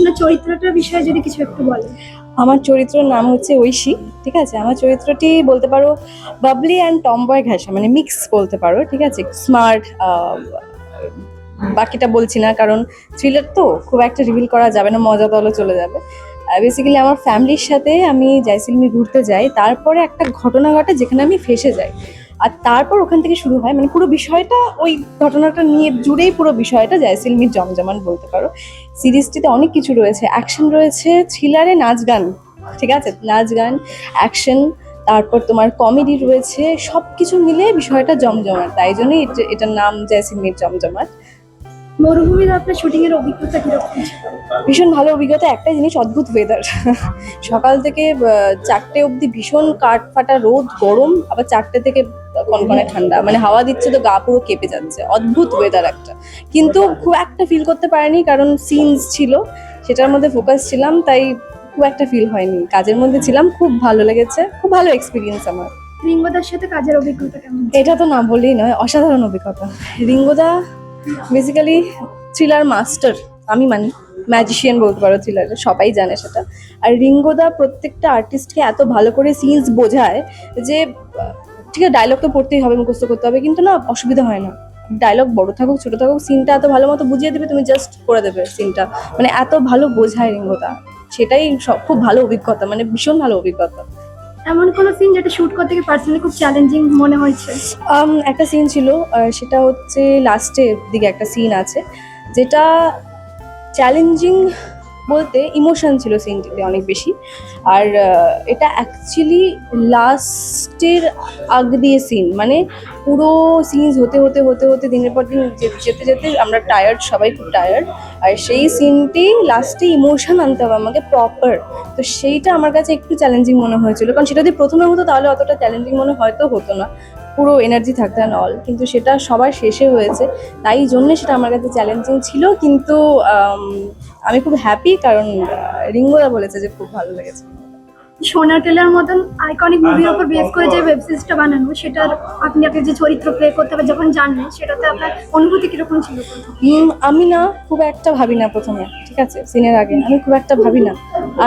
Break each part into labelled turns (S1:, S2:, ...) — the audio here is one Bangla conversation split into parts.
S1: আপনার চরিত্রটার বিষয়ে যদি কিছু একটু বলেন।
S2: আমার চরিত্রের নাম হচ্ছে ঐশী, ঠিক আছে? আমার চরিত্রটি বলতে পারো বাবলি অ্যান্ড টমবয় ঘাসা মানে মিক্স বলতে পারো, ঠিক আছে? স্মার্ট বাকিটা বলছি না, কারণ থ্রিলার তো খুব একটা রিভিল করা যাবে না, মজা দলও চলে যাবে। বেসিক্যালি আমার ফ্যামিলির সাথে আমি জয়সিলমি ঘুরতে যাই, তারপরে একটা ঘটনা ঘটে যেখানে আমি ফেসে যাই। আর তারপর ওখান থেকে শুরু হয় মানে পুরো বিষয়টা ওই ঘটনাটা নিয়ে জুড়েই পুরো বিষয়টা জয়সিলমির জমজমান বলতে পারো। সিরিজটিতে অনেক কিছু রয়েছে অ্যাকশন রয়েছে থ্রিলারে নাচ গান ঠিক আছে? নাচ গান অ্যাকশন তারপর তোমার কমেডি রয়েছে সব কিছু মিলে বিষয়টা জমজমাট তাই জন্যই এটা- এটার নাম জয়সিলমির জমজমাট।
S1: মরুভূমিতে আপনার শুটিং এর অভিজ্ঞতা কীরকম
S2: ভীষণ ভালো অভিজ্ঞতা একটা জিনিস অদ্ভুত ওয়েদার সকাল থেকে চারটে অবধি ভীষণ কাঠ ফাটা রোদ গরম আবার চারটে থেকে কনকনে ঠান্ডা। মানে হাওয়া দিচ্ছে তো গা পুরো কেঁপে যাচ্ছে। অদ্ভুত ওয়েদার একটা। কিন্তু খুব একটা ফিল করতে পারিনি কারণ সিনস ছিল। সেটার মধ্যে ফোকাস ছিলাম তাই খুব একটা ফিল হয়নি। কাজের মধ্যে ছিলাম খুব ভালো লেগেছে। খুব ভালো এক্সপিরিয়েন্স আমার।
S1: রিঙ্গদার সাথে কাজের অভিজ্ঞতা কেমন
S2: এটা তো না বললেই নয় অসাধারণ অভিজ্ঞতা। রিঙ্গোদা বেসিক্যালি থ্রিলার মাস্টার আমি মানি ম্যাজিশিয়ান বলতে পারো থ্রিলারে সবাই জানে সেটা। আর রিঙ্গোদা প্রত্যেকটা আর্টিস্টকে এত ভালো করে সিনস বোঝায় যে ঠিক আছে ডায়লগ তো পড়তেই হবে মুখস্থ করতে হবে কিন্তু না অসুবিধা হয় না। ডায়লগ বড় থাকুক ছোট থাকুক সিনটা এত ভালো মতো বুঝিয়ে দেবে তুমি জাস্ট করে দেবে সিনটা মানে এত ভালো বোঝায় রিঙ্গোদা সেটাই সব খুব ভালো অভিজ্ঞতা মানে ভীষণ ভালো অভিজ্ঞতা।
S1: এমন কোনো সিন যেটা শুট করতে গিয়ে পার্সোনালি খুব চ্যালেঞ্জিং মনে হয়েছে?
S2: একটা সিন ছিল সেটা হচ্ছে লাস্টের দিকে একটা সিন আছে যেটা চ্যালেঞ্জিং বলতে ইমোশন ছিল সিনটিতে অনেক বেশি। আর এটা অ্যাকচুয়ালি লাস্টের আগ দিয়ে সিন মানে পুরো সিনস হতে হতে হতে হতে দিনের পর দিন যেতে যেতে আমরা টায়ার্ড সবাই খুব টায়ার্ড আর সেই সিনটি লাস্টে ইমোশন আনতে হবে আমাকে প্রপার তো সেইটা আমার কাছে একটু চ্যালেঞ্জিং মনে হয়েছিল। কারণ সেটা যদি প্রথমে হতো তাহলে অতটা চ্যালেঞ্জিং মনে হয়তো হতো না। পুরো এনার্জি থাকতো অ্যান্ড অল কিন্তু সেটা সবার শেষে হয়েছে। তাই জন্যে সেটা আমার কাছে চ্যালেঞ্জিং ছিল কিন্তু আমি খুব হ্যাপি কারণ আহ, রিঙ্গোদা বলেছে যে খুব ভালো লেগেছে।
S1: সোনা টেলার মতন আইকনিক মুভির উপর বেস করে যে ওয়েব সিরিজটা বানানো সেটার আপনি আপনার যে চরিত্র প্লে করতে হবে যখন জানলেন সেটাতে আপনার অনুভূতি কীরকম ছিল?
S2: আমি না খুব একটা ভাবি না প্রথমে ঠিক আছে? সিনের আগে। আমি খুব একটা ভাবি না।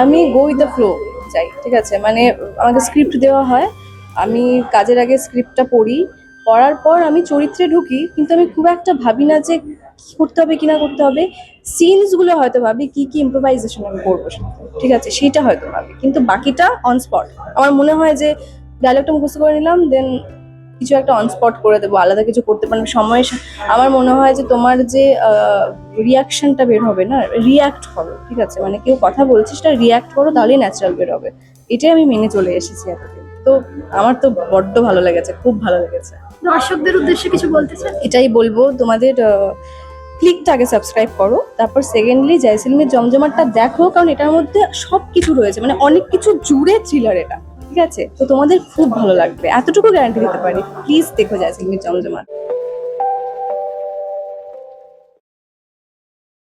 S2: আমি গো উইথ দ্য ফ্লো যাই ঠিক আছে? মানে আমাকে স্ক্রিপ্ট দেওয়া হয় আমি কাজের আগে স্ক্রিপ্টটা পড়ি, পড়ার পর আমি চরিত্রে ঢুকি, কিন্তু আমি খুব একটা ভাবি না যে কী করতে হবে, কি না করতে হবে। সিনসগুলো হয়তো ভাবি, কি কি ইম্প্রোভাইজেশন আমি করব ঠিক আছে? সেটা হয়তো ভাবি, কিন্তু বাকিটা অন স্পট আমার মনে হয় যে ডায়লগটা মুখস্থ করে নিলাম দেন কিছু একটা অন স্পট করে দেবো, আলাদা কিছু করতে পারবে। সময়ের সা- আমার মনে হয় যে তোমার যে রিয়াকশনটা বের হবে না রিয়াক্ট করো, ঠিক আছে? মানে কেউ কথা বলছে সেটা রিয়াক্ট করো, তাহলেই ন্যাচারাল বের হবে। এটাই আমি মেনে চলে এসেছি এতদিন। তো আমার তো বড্ড ভালো লেগেছে খুব ভালো লেগেছে।
S1: দর্শকদের উদ্দেশ্যে কিছু বলতে চাই
S2: এটাই বলব তোমাদের ক্লিকটা আগে সাবস্ক্রাইব করো তারপর সেকেন্ডলি জয়সিলমের জমজমাটটা দেখো কারণ এটার মধ্যে সব কিছু রয়েছে মানে অনেক কিছু জুড়ে থ্রিলার এটা ঠিক আছে? তো তোমাদের খুব ভালো লাগবে এতটুকু গ্যারান্টি দিতে পারি। প্লিজ দেখো জয়সিলমের জমজমাট।